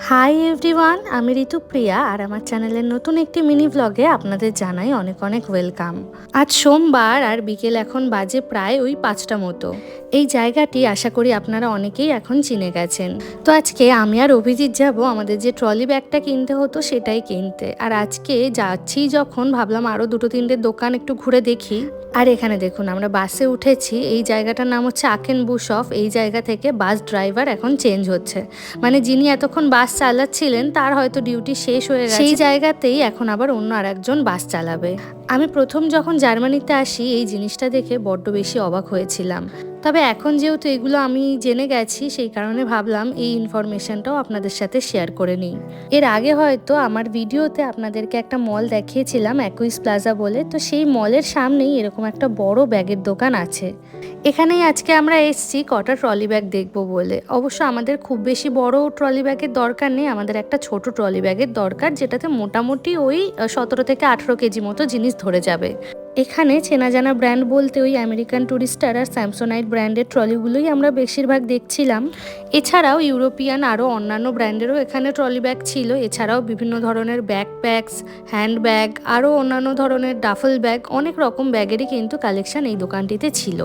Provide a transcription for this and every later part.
Hi everyone আমি ঋতুপ্রিয়া আর আমার চ্যানেলের নতুন একটি মিনি ব্লগে আপনাদের জানাই অনেক অনেক ওয়েলকাম আজ সোমবার আর বিকেল এখন বাজে প্রায় ওই পাঁচটা মতো। এই জায়গাটি আশা করি আপনারা অনেকেই এখন চিনে গেছেন। তো আজকে আমি আর অভিজিৎ যাব, আমাদের যে ট্রলি ব্যাগটা কিনতে হতো সেটাই কিনতে। আর আজকে যাচ্ছি যখন ভাবলাম আরও দুটো তিনটে দোকান একটু ঘুরে দেখি। আর এখানে দেখুন, আমরা বাসে উঠেছি, এই জায়গাটার নাম হচ্ছে আকেন বুশ অফ এই জায়গা থেকে বাস ড্রাইভার এখন চেঞ্জ হচ্ছে। মানে যিনি এতক্ষণ বাস চালাচ্ছিলেন, তার হয়তো ডিউটি শেষ হয়ে গেছে। সেই জায়গাতেই এখন আবার অন্য আর একজন বাস চালাবে। আমি প্রথম যখন জার্মানিতে আসি, এই জিনিসটা দেখে বড্ড বেশি অবাক হয়েছিলাম। তবে এখন যেহেতু এগুলো আমি জেনে গেছি, সেই কারণে ভাবলাম এই ইনফরমেশনটাও আপনাদের সাথে শেয়ার করে নিই। এর আগে হয়তো আমার ভিডিওতে আপনাদেরকে একটা মল দেখিয়েছিলাম, অ্যাকুইস প্লাজা বলে। তো সেই মলের সামনেই এরকম একটা বড় ব্যাগের দোকান আছে। এখানেই আজকে আমরা এসছি কটা ট্রলি ব্যাগ দেখব বলে। অবশ্য আমাদের খুব বেশি বড় ট্রলি ব্যাগের দরকার নেই, আমাদের একটা ছোট ট্রলি ব্যাগের দরকার, যেটাতে মোটামুটি ওই সতেরো থেকে আঠেরো কেজি মতো জিনিস ধরে যাবে। এখানে চেনা জানা ব্র্যান্ড বলতে ওই আমেরিকান টুরিস্টার আর স্যামসোনাইট ব্র্যান্ডের ট্রলিগুলোই আমরা বেশিরভাগ দেখছিলাম। এছাড়াও ইউরোপিয়ান আরও অন্যান্য ব্র্যান্ডেরও এখানে ট্রলি ব্যাগ ছিল। এছাড়াও বিভিন্ন ধরনের ব্যাকপ্যাকস হ্যান্ড ব্যাগ আরও অন্যান্য ধরনের ডাফল ব্যাগ, অনেক রকম ব্যাগেরই কিন্তু কালেকশন এই দোকানটিতে ছিল।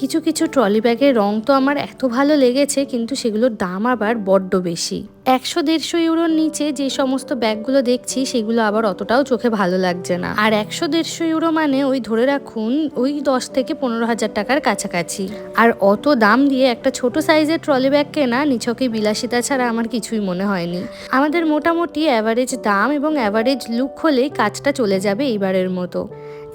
কিছু কিছু ট্রলি ব্যাগের রং তো আমার এত ভালো লেগেছে, কিন্তু সেগুলোর দাম আবার বড্ড বেশি। একশো দেড়শো ইউরোর নিচে যে সমস্ত ব্যাগগুলো দেখছি, সেগুলো আবার অতটাও চোখে ভালো লাগছে না। আর একশো দেড়শো ইউরো মানে ওই ধরে রাখুন, ওই দশ থেকে পনেরো হাজার টাকার কাছাকাছি। আর অত দাম দিয়ে একটা ছোট সাইজের ট্রলি ব্যাগ কেনা নিছকে বিলাসিতা ছাড়া আমার কিছুই মনে হয়নি। আমাদের মোটামুটি অ্যাভারেজ দাম এবং অ্যাভারেজ লুক হলেই কাজটা চলে যাবে এইবারের মতো।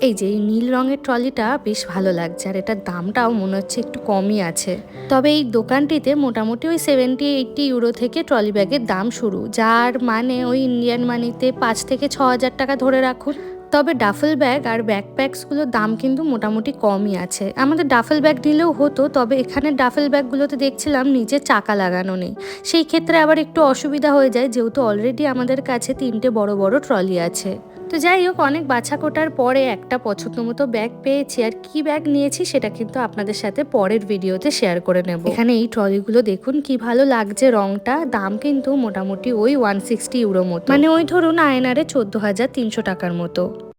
এই যে এই নীল রঙের ট্রলিটা বেশ ভালো লাগছে, আর এটার দামটাও মনে হচ্ছে একটু কমই আছে। তবে এই দোকানটিতে মোটামুটি ওই সেভেন্টি এইটটি ইউরো থেকে ট্রলি ব্যাগের দাম শুরু, যার মানে ওই ইন্ডিয়ান মানিতে পাঁচ থেকে ছ হাজার টাকা ধরে রাখুন। তবে ডাফল ব্যাগ আর ব্যাকপ্যাকসগুলোর দাম কিন্তু মোটামুটি কমই আছে। আমাদের ডাফল ব্যাগ নিলেও হতো, তবে এখানে ডাফল ব্যাগগুলোতে দেখছিলাম নিচে চাকা লাগানো নেই। সেই ক্ষেত্রে আবার একটু অসুবিধা হয়ে যায়, যেহেতু অলরেডি আমাদের কাছে তিনটে বড় বড় ট্রলি আছে। তো যাই হোক, অনেক বাছা কোটার পরে একটা পছন্দ মতো ব্যাগ পেয়েছি। আর কি ব্যাগ নিয়েছি সেটা কিন্তু আপনাদের সাথে পরের ভিডিওতে শেয়ার করে নেব। এখানে এই ট্রলিগুলো দেখুন, কি ভালো লাগছে রংটা। দাম কিন্তু মোটামুটি ওই ওয়ান সিক্সটি ইউরো মতো। মানে ওই ধরুন আয়নারে চোদ্দ হাজার তিনশো টাকার মতো।